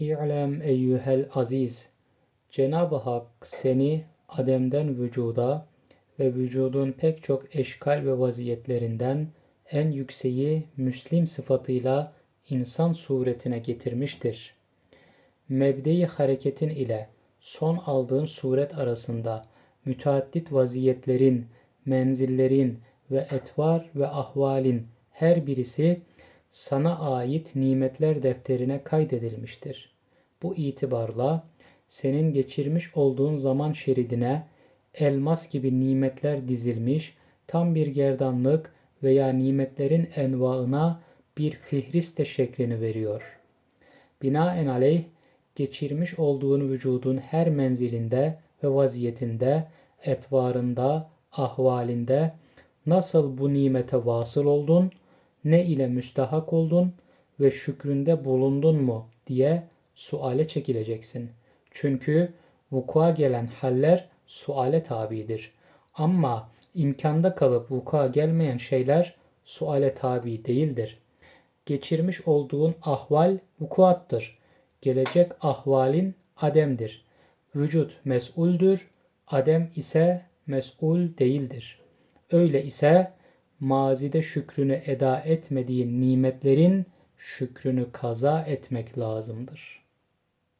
İ'lem eyyühel aziz. Cenab-ı Hak seni Adem'den vücuda ve vücudun pek çok eşkal ve vaziyetlerinden en yükseği Müslim sıfatıyla insan suretine getirmiştir. Mebde-i hareketin ile son aldığın suret arasında müteaddit vaziyetlerin, menzillerin ve etvar ve ahvalin her birisi sana ait nimetler defterine kaydedilmiştir. Bu itibarla senin geçirmiş olduğun zaman şeridine elmas gibi nimetler dizilmiş, tam bir gerdanlık veya nimetlerin envaına bir fihriste şeklini veriyor. Binaenaleyh geçirmiş olduğun vücudun her menzilinde ve vaziyetinde, etvarında, ahvalinde nasıl bu nimete vasıl oldun, ne ile müstahak oldun ve şükründe bulundun mu diye suale çekileceksin. Çünkü vuku'a gelen haller suale tabidir. Ama imkanda kalıp vuku'a gelmeyen şeyler suale tabi değildir. Geçirmiş olduğun ahval vukuattır. Gelecek ahvalin ademdir. Vücut mes'uldür, adem ise mes'ul değildir. Öyle ise mazide şükrünü eda etmediğin nimetlerin şükrünü kaza etmek lazımdır.